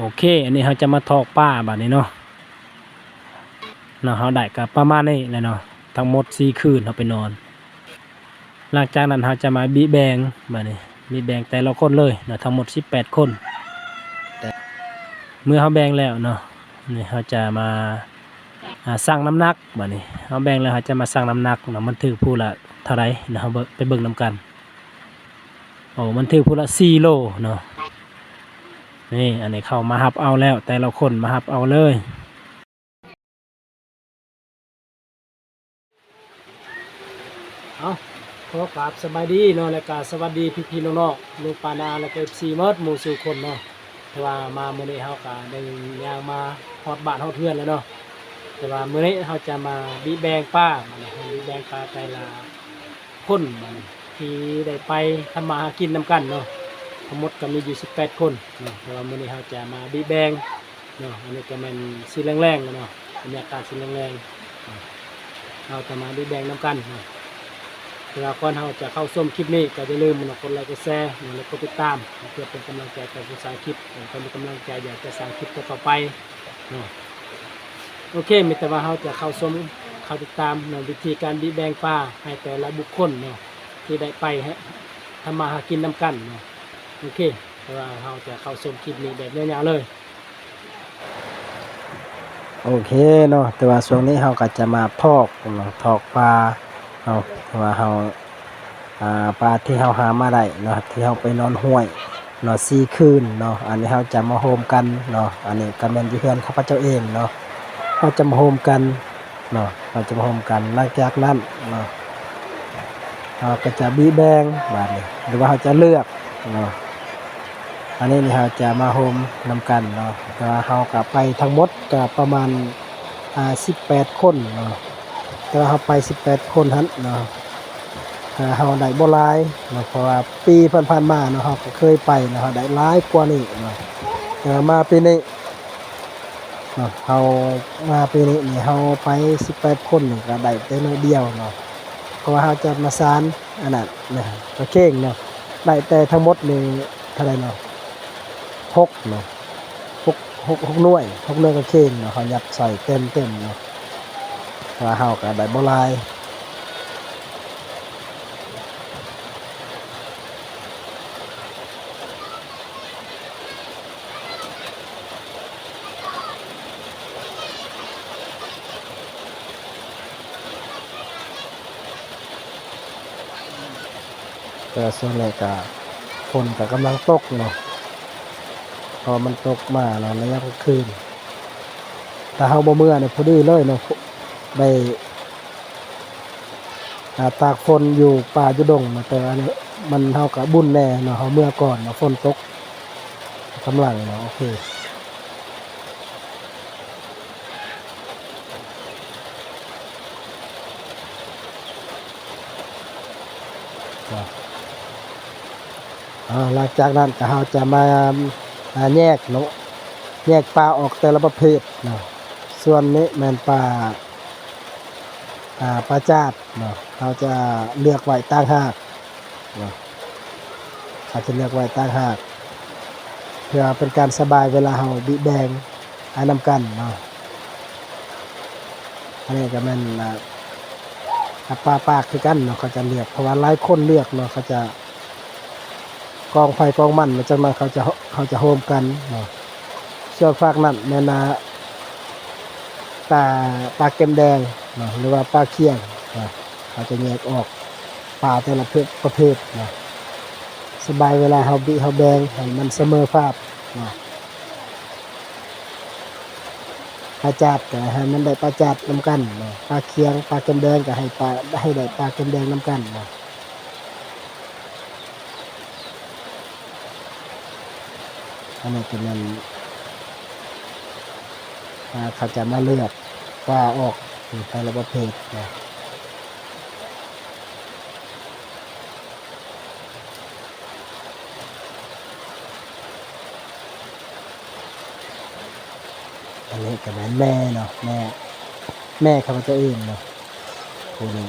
โอเค อันนี้เราจะมาทอกป้าบัดนี้เนาะเนาะเราได้กับประมาณนี้แหละเนาะทั้งหมดสี่คืนเราไปนอน หลังจากนั้นเราจะมาบีแบงบัดนี้บีแบงแต่ละคนเลยเนาะทั้งหมดสิบแปดคน เมื่อเขาแบงแล้วเนาะนี่เขาจะมาอ่างน้ำหนักบัดนี้เขาแบงแล้วเขาจะมาสั่งน้ำหนักเนาะมันถือผู้ละเท่าไรเนาะไปเบิ่งนํกันโอ้มันถือผู้ละสี่โลเนาะ นี่อันนี้เข้ามาหับเอาแล้ว แต่ละคนมาหับเอาเลยเอาขอกราบสบายดีเนาะและกาสวัสดีพี่พี่ๆน้องๆลูกปานาและก็ซีเมิร์ดหมู่สู่คนเนาะแต่ว่ามาเมื่อนี้เฮาก็ได้ยางมาฮอดบ้านฮอดเพื่อนแล้วเนาะแต่ว่าเมื่อนี้เฮาจะมาบีแบงป้ามาเนี่ยบีแบงป้าใจละคนมาเนี่ยที่ได้ไปทำมาหากินนำกันเนาะ ทั้งหมดก็มีอยู่ 18 คนเนาะแต่ว่ามื้อนี้เราจะมาบีแบงเนาะอันนี้ก็แมันสีแรงๆเนาะบรรยากาศสีแรงๆเนาะเราจะมาบีแบงน้ำกันเนาะเวลาก่อนเราจะเข้าส้มคลิปนี้ก็อย่าลืมเนาะกดไลค์กดแชร์เนาะแล้วก็ติดตามเพื่อเป็นกำลังใจกับผู้สร้างคลิปเป็นคนมีกำลังใจอยากจะสร้างคลิปต่อไปเนาะโอเคมีแต่ว่าเราจะเข้าส้มเข้าติดตามเนาะวิธีการบีแบงปลาให้แต่ละบุคคลเนาะที่ได้ไปฮะทำมาหากินน้ำกันเนาะ โอเคแต่ว่าเราจะเข้าชมคลิปนี้แบบยาวๆเลยโอเคเนาะแต่ว่าช่วงนี้เราก็จะมาทอกเนาะทอกปลาเนาแต่ว่าเราอ่าปลาที่เราหามาได้เนาะที่เราไปนอนห้วยเนาะสี่คืนเนาะอันนี้เราจะมาโฮมกันเนาะอันนี้ก็แม่นยู่เพื่อนข้าพเจ้าเองเนาะเราจะมาโฮมกันเนาะเราจะมาโฮมกันหลังจากนั้นเนาะเราก็จะบีแบงบาดนี้หรือว่าเราจะเลือกเนาะ อันนี้นี่เราจะมาโฮมนำกันเนาะก็เรากับไปทั้งหมดก็ประมาณอ่า18คนเนาะแต่ว่าเราไป18คนหันเนาะเราได้บ่หลายเนาะเพราะว่าปีผ่านๆมาเนาะเราก็เคยไปเนาะเราได้หลายกว่านี้เนาะแต่มาปีนี้เนาะเรามาปีนี้นี่เราไป18คนนี่ก็ได้แต่น้อยเดียวเนาะเพราะว่าเราจะมาสานอันนั้นนะก็เก่งเนาะได้แต่ทั้งหมดนี่เท่าไหร่เนาะ หกเนาะหกหกหกหน่วยหกหน่วยก็เข่งเนาะเขายัดใส่เต็มเต็มเนาะว่าเฮากับไดบ่หลายแต่ส่วนใหญ่ก็ฝนก็กำลังตกเนาะ อมันตกมาเนาะระยะกลางคืนถ้าเฮาบ่เมื่อเนี่ยพอดีเลยเนาะได้าตากฝนอยู่ป่าจุดงเนาแต่ว่าเนี่ยมันเฮากับบุญแน่เนาะเฮาเมื่อก่อนเนาะฝนตกกำลังเนาะโอเคหลังจากนั้นก็เฮาจะมา แยกเนาะแยกปลาออกแต่ละประเภทเนาะส่วนนี้แมนปลาอ่าปลาจาดเนาะเราจะเลือกไว้ต่างหากเนาะเราจะเลือกไว้ต่างหาก เพื่อเป็นการสบายเวลาเราบิแดงอานำกันเนาะอันนี้ก็แม่นอ่าอ่าปลาปากคือกันเนาะเขาจะเลือกเพราะว่าหลายคนเลือกเนาะเขาจะ กองไฟกองมันมันจะมาเขาจะเขาจะโฮมกันเนาะเชือกฟากนั่นแม่นาปลาปลาเก็มแดงเนาะหรือว่าปลาเคียงเนาะเขาจะแยกออกปลาแต่ละประเภทประเภทเนาะสบายเวลาเขาบิเขาแบงให้มันเสมอภาพเนาะปลาจัดก็ให้มันได้ปลาจัดน้ำกันเนาะปลาเคียงปลาเก็มแดงก็ให้ปลาให้ได้ปลาเก็มแดงน้ำกันเนาะ นนี้เป็นมันเขาจะมาเลือกว่าออกแต่ละประเภทนะอันนี้ก็แม่แม่เนาะแม่ แม่เขาจ้าเองเนาะผู้นี้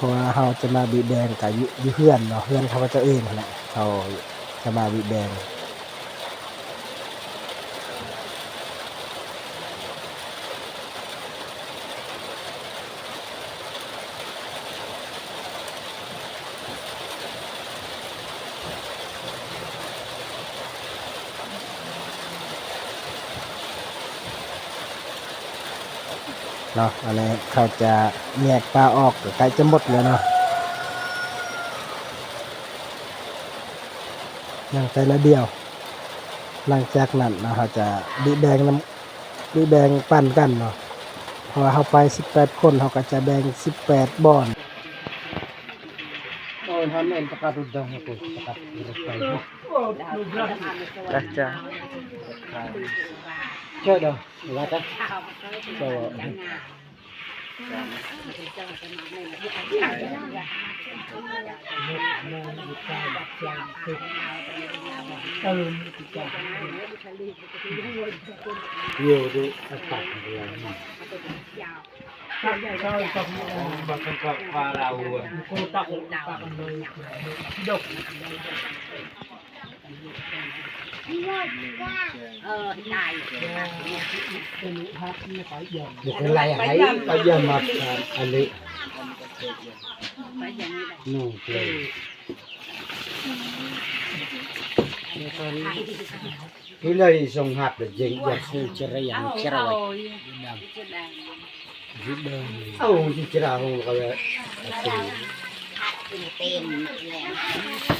เพราะว่าเขาจะมาบีบแดงกับอยู่อยู่เฮือนเนาะเพื่อนเขาเจ้าเองนั่นแหละเขาจะมาบีบแดง เนาะอันนี้เขาจะแยกปลาออกใกล้จะหมดแล้วเนาะอย่างแต่ละเดียว หลังจากนั้นเนาะเขาจะดีแดงน้ำดีแดงปั่นกันเนาะเพราะว่าเขาไป 18 คนเขาก็จะแบ่ง18บ่อนโอ้ ยทำเองประกาศดังกูประกาศไปจ้าจ้าช่วย เออใช่อยู่ข้างไรหายไปยังมาอันนี้นู่นเลยคือเลยทรงหักเด็กยิงอยากคู่เจริรอญยึดเดิมเอาที่เจริองเราเลยเป็นเละ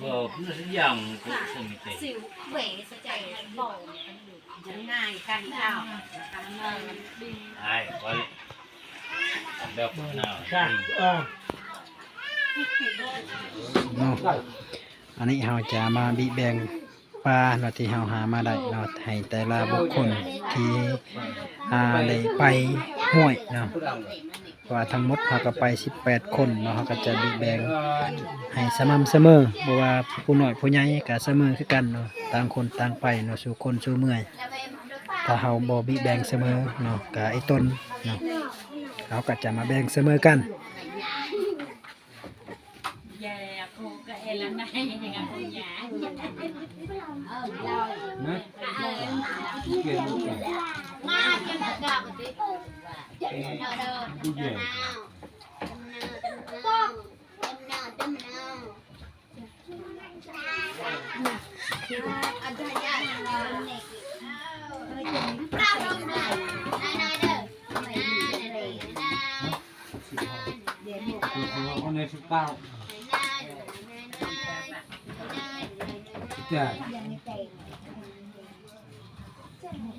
ยู่แก่ Ờ, cũng là cái dòng của sừng tỉ สิวเวสใจบ่จะง่ายกันเอาทำเงิน Ai, qua đi Đọc nào จ้าเออเนาะอันนี้เราจะมาบีแบ่งปลาเนาะที่เราหามาได้เนาะให้แต่ละบุคคลที่อ่าได้ไปห้วยเนาะ ว่าทั้งหมดเราก็ไป 18 คนเนาะเราก็จะบีแบ่งให้สม่ำเสมอบ่ว่าผู้น้อยผู้ใหญ่ก็เสมอคือกันเนาะต่างคนต่างไปเนาะสู่คนสู่เมื่อยถ้าเฮาบ่บีแบ่งเสมอเนาะก็ไอ้ต้นเนาะเราก็จะมาแบ่งเสมอกันอ ย่าโคก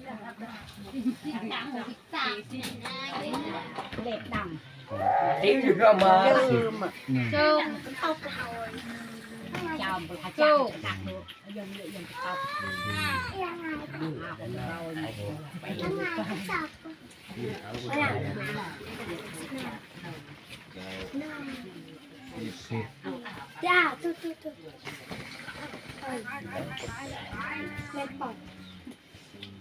เอลันไงอย่างเงี้ยเออเรามาจนกลับไปเดินเดินเดินเดินเดินอันนี้ยากเลยปลาลงเลยนายเด้อนายเด้อนายคนในสุดเก้าจ้ะเล็กดที่อยู่ก็มาโจ้เข้าเปล่าำจอมไปขจัดตักดูยังเยอะยังตบยังไงอาเป็นเราไปยังไงสับจ้าตุ๊ตุ๊ตุ๊เล่นปอด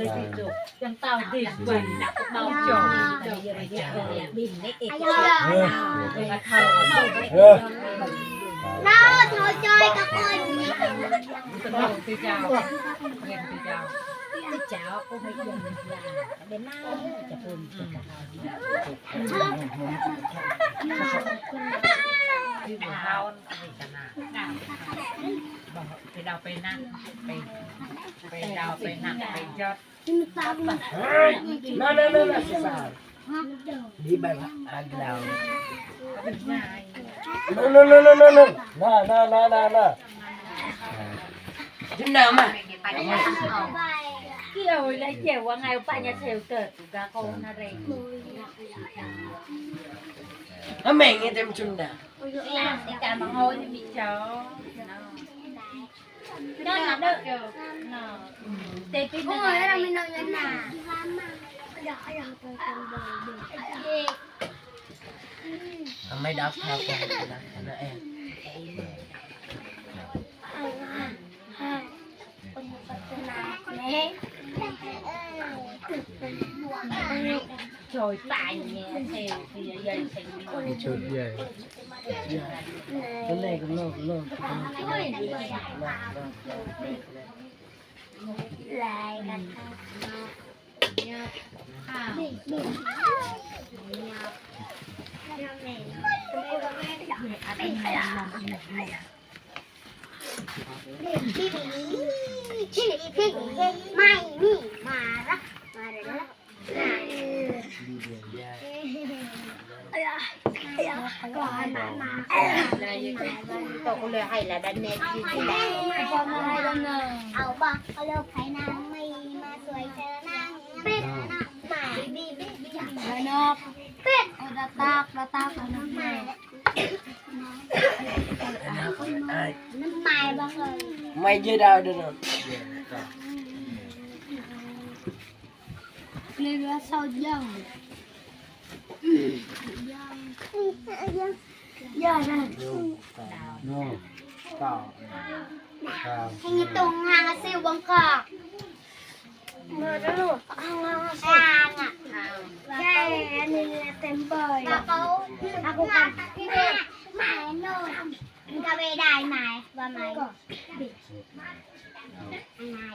ลยที่ยิงเครื่องเก่าเอาใช่ตาตากันเดี๋ยวมาหนาวไม่พูดแค่เขาจะห น้าทอาจอยกับคนตีเจ้าเย็นตีเจ้าตีเจ้าก็ไม่ยอมลาเป็นหน้าจะปุ่นกับเราที่บ้านอะไรกันนะไปดาวไปนั่งไปไปดาวไปนั่งไปยอดเฮ้ยนั่นนั่นนั่น ป็นไง No, no, no, no, no, no. Nah, nah, nah, nah, nah. Jenam ah. เกี่ยวอะไรเกี่ยวว่าไงป้าจะเทลเกิดตุกาโกนอะไร Ameng itu macam dah. ในการมาโฮจะมีเจ้าเดินมาเดินเตะปีน Ôi, nó mình nói như mấy đáp theo con đó em. Trời tài nhà xèo thì dây xèo chơi về. Cái này cũng lâu cũng lâu lại là ใหญ่ Cái này cũng lo, lo. Lại đặt Đi, đi. Mày đi mà rắc mà để đó còn mà ตกเลยให้ละดันเน็ตที่ที่เอาบ้าเอาเลิกไผ่นางไม่มาสวยเจอนา เป็ดหมายบีบีบีแล้วนกเป็ดเอาดาตากดาตากเอาน้ำหมายน้ำหมายบ้างเลย Mai je dah ada tu. เรือเสายังยังยัง No. Tao. Tao. ให้ยตรงหางซิวบังกอกเมื่อลูกหา เต็มเปยเขา aku kan หมายโน่นมันก็ไม่ได้หมายว่าหมายนาย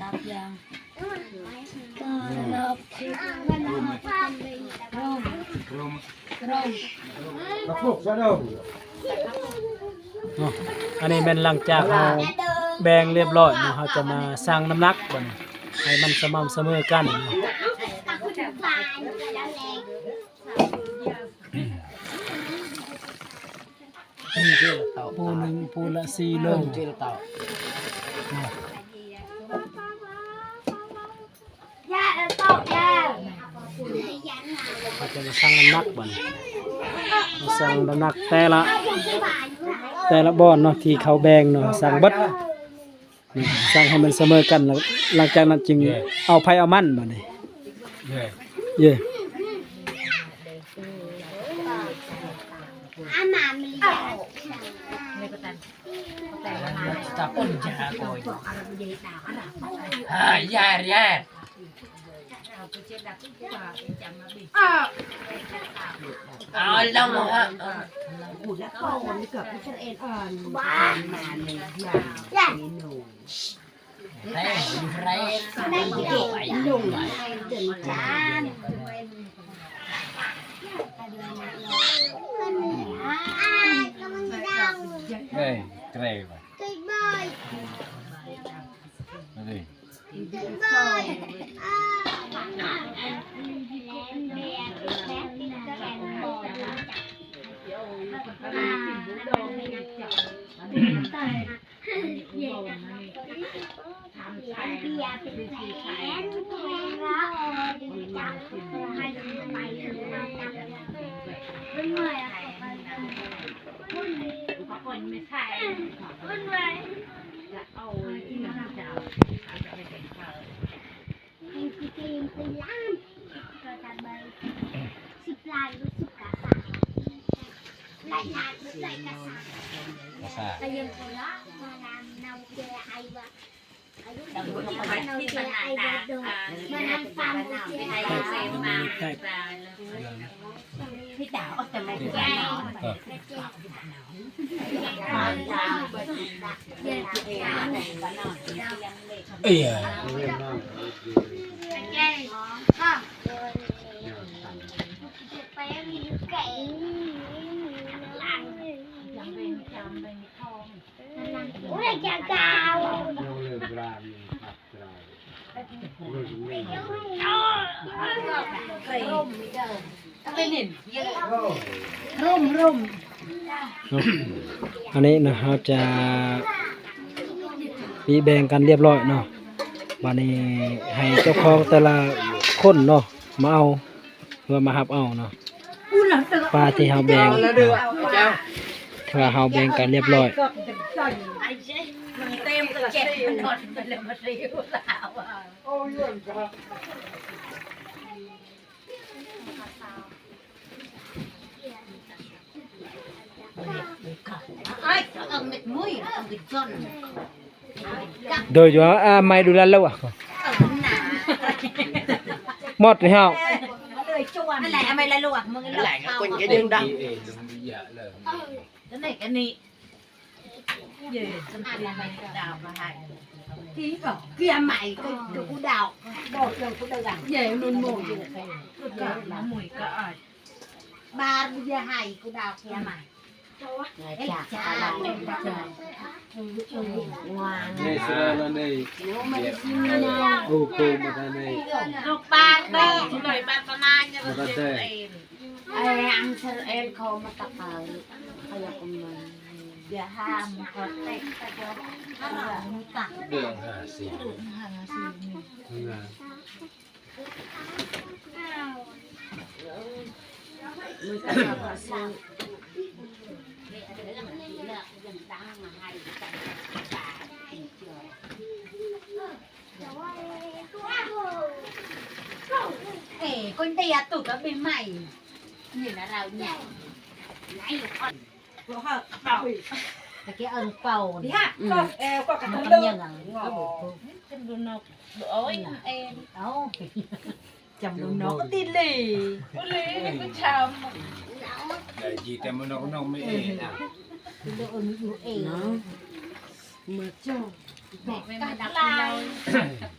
แล้วล่ะยากจะยังไงอ้ยอ้ยออกไปไปงักมายืยมีอะไรมีเดินหงาเฮ้เฮ้จะไปเที่ยววันนี้นะคะเต็มเลยที่ผ่านมาก็จะเลยแม่ปวดวันไตก็วันหวเรมันมองจะด้ได้อะไระมุกได้งานดูว่างานเด้อเนหนักราชนตาก็มีน้ำดื่มนกตายังก็นกก็นกร่ม Rum. ร่ม Kapuk sana. เนาะอันนี้เป็นหลังจากเราแบ่งเรียบร้อยเนาะเราจะมาสร้างน้ำหนักบัดนี้ให้มันสม่ำเสมอกันเนาะปูหนึ่งปูละสี่โล Long je tahu. ยาตอกยา เราจะมาสร้างน้ำหนักบัดนี้มาสร้างน้ำหนักแต่ละ แต่ละบ่อนเนาะที่เขาแบ่งเนาะสร้างเบัดนี่สร้างให้มันเสมอกันแล้วหลังจากนั้นจึงเอาไผเอามันบัดนี้ Yeah. เย่นี่ก็ตันแต่ละมา Tak pun jahat kau. บอกอะไรเยดาวอะไร Ha, ya, ya. เอาไปเจ็ดดับที่ว่าจำมาบิ Ah, lama ha. อุดแล้วก็มันเกือบไม่ใช่เอ็นอ่อนบ้ามาเลยยาวอย่าเมนู Rai, rai. ได้เด็กดุ่มจนจานอ้ายกำลังดัง Đây, cái này mà. ตึกบอย Đây. ตึก ร์เป็นแผนแผนรักจับให้ไปถึงมาจับเป็นเมื่อยอะวุ่นคนไม่ใช่วุ่นวายจะเอาที่มันจะเอาจะไปเป็นข้าวให้พี่เกมเป็นล้านก็จะไปสิบล้านรู้สึกกะสาหลายล้านรู้สึกกะสา Masa. แต่ยังคนละมานำนำเจอไอ้วะอายุแต่คนที่ที่ขายนำที่เจตอลาไอ้ดวะนะโดนอ่ามาที่นำฟังตลาดเจเป็นอไอ้ไอ้า พี่ดาวแต่ไม่ได้นอนเย็นเย็น Iya. แก้ก็ไปมีไก่หลังยังเป็นจำเป็นท องโอ้ยจะกาวเคยร่มไม่เดินต้องไปเห็นร่มร่มอันนี้นะเราจะมีแบ่งกันเรียบร้อยเนาะวันนี้ให้เจ้าของแต่ละคนเนาะมาเอาเพื่อมาหับเอาเนาะปลาที่เราแบ่ง เพื่อเราแบ่งกันเรียบร้อยไอ้เจ๊มันเต็มกระเจ็บมันหมดไปเลยมันริ้วแล้วอะไอ้เอาเม็ดมุ้ยเอาเม็ดจนโดยอยู่ว่าอ่าไม่ดูแลแล้วอะเอาหนาหมดเลยเฮาเลยจวนนั่นแหละทำไมละลวกมึงละ Lại nó quên cái đường đăng. Ê, đừng bị dạ lời. แล้วไหนกันนี่เย่สมตีไม่ดาวมาให้ ที่ก็เกียร์ใหม่ก็ดูกูดาวบอกเลยกูเดือดเย่นุ่นโม่อยู่ก็น้ำมวยก็อะบาร์บุยให้กูดาวเกียร์ใหม่เอ๊ะจ้าอะไรจ้างาน Đây, sữa lên đây. Ô, cô mà ta đây. ลูกบ้านเด้อที่หน่อยบ้านประมาณเนี่ย Mà ta đây. ไอ้อังเชอเอ็นเขามาตะเกยเขาอยา กมันอย่าห้ามเขาเตะแต่เดี๋ยวถ้าเราไม่ตัก Đường hả xì. หาสินี่ Không à. มือก็จะมาซื้อ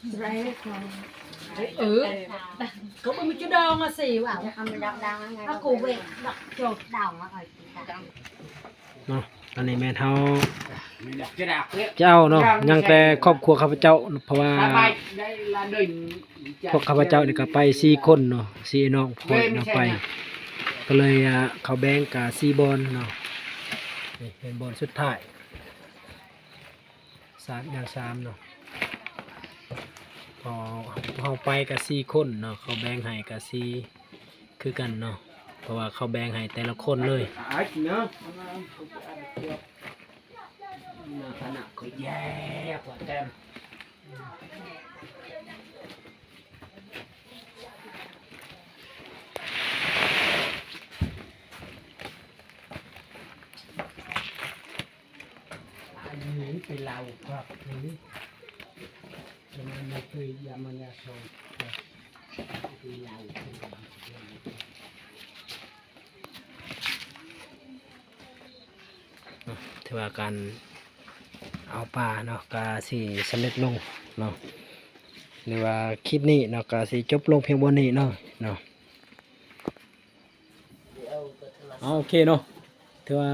เอ๋คนเดียตุ กก็เป็นใหม่นี่นะเราเนี่ยไหนคนตะกี้เอิงเป่าเนี่ยก็เอวก็กระมันตุ้นก็เลืยัองไงก็บอกจำดูนกโอ้ยเอ็นเอ้าจำดูนกติดเลยเลยนี่ก็ชาม Để gì tại mà nó nó mới ê nè. ดูเอิงอยู่เองเมื่อจ้าแม่ไม่มาดับเราแปดอยากเอาไรกันเออเขาเป็นมิจุดองอะสิว่ะทำดังดังไงก็กูเวกดอกโจดดาวมาหน่อยเนาะอันนี้แม่นเฮา Mình đặt cái đạp đấy. เจ้าเนาะยังแต่ครอบครัวข้าพเจ้าเพราะว่า Ba bay, đây là đỉnh. พวกข้าพเจ้านี่ก็ไปสี่คนเนาะสี่น้องพ่อยเนาะไป ก็เลยอ่าเขาแบ่งกับสี่บอลเนาะนี่เป็นบอลสุดท้ายสามอย่างสามเนาะ พอเขาไปกับสี่คนเนาะเขาแบ่งให้กับสี่คือกันเนาะเพราะว่าเขาแบ่งให้แต่ละคนเลยเป็นเราครับนี่ มันไม่เคยยามันยาโซไปเล่าถือว่าการเอาปลาเนาะก็สิสำเร็จลงเนาะหรือว่าคลิปนี้เนาะก็สิจบลงเพียงบนนี้เนาะเนาะเอาโอเคเนาะถือว่า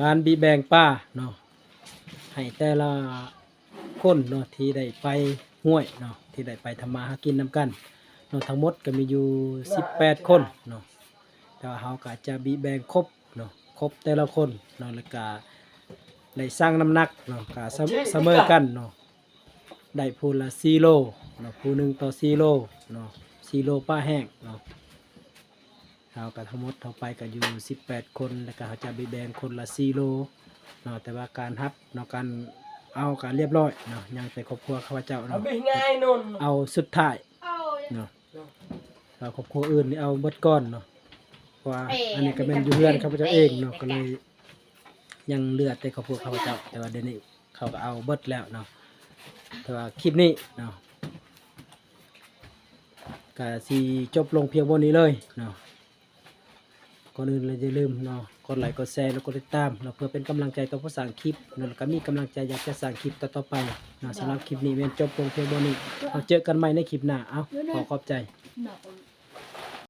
การบีแบ่งปลาเนาะให้แต่ละ คนเนาะที่ได้ไปห้วยเนาะที่ได้ไปทำมาหากินนำกันเนาะทั้งหมดก็มีอยู่ 18 คนเนาะแต่ว่าเขาก็จะบีแบ่งครบเนาะครบแต่ละคนเนาะแล้วก็ได้สร้างน้ำหนักเนาะก็เสมเสมอกันเนาะได้พูนละซีโลเนาะผู้หนึ่งต่อซีโลเนาะซีโลป้าแห้งเนาะเขาก็ทั้งหมดเขาไปก็อยู่ 18 คนแล้วก็เขาจะบีแบ่งคนละซีโลเนาะแต่ว่าการฮับเนาะการ เอาการเรียบร้อยเนาะยังแต่ครอบครัวข้าพเจ้าเอาเนาะไปง่ายนนเอาสุดท้ายเนาะเราครอบครัวอื่นนี่เอาเบิดก้อนเนาะเพราะว่าอันนี้ก็เป็นอยู่เพื่อนข้าพเจ้าเองเนาะก็เลย ยังเหลือแต่ครอบครัวข้าพเจ้า แต่ว่าเดี๋ยวนี้เขาก็เอาเบิดแล้วเนาะแต่ว่าคลิปนี้เนาะก็สีจบลงเพียงบนนี้เลยเนาะก่อนอื่นเลยอย่าลืมเนาะ กดไลค์กดแชร์แล้วกดติดตามเราเพื่อเป็นกำลังใจต่อผู้สร้างคลิปนาะแล้วก็มีกำลังใจอยากจะสร้างคลิปต่อๆไปนะสำหรับคลิปนี้เวียนจบลงเพียงบนนี้เราเจอกันใหม่ในคลิปหน้าเอาขอขอบใจเนา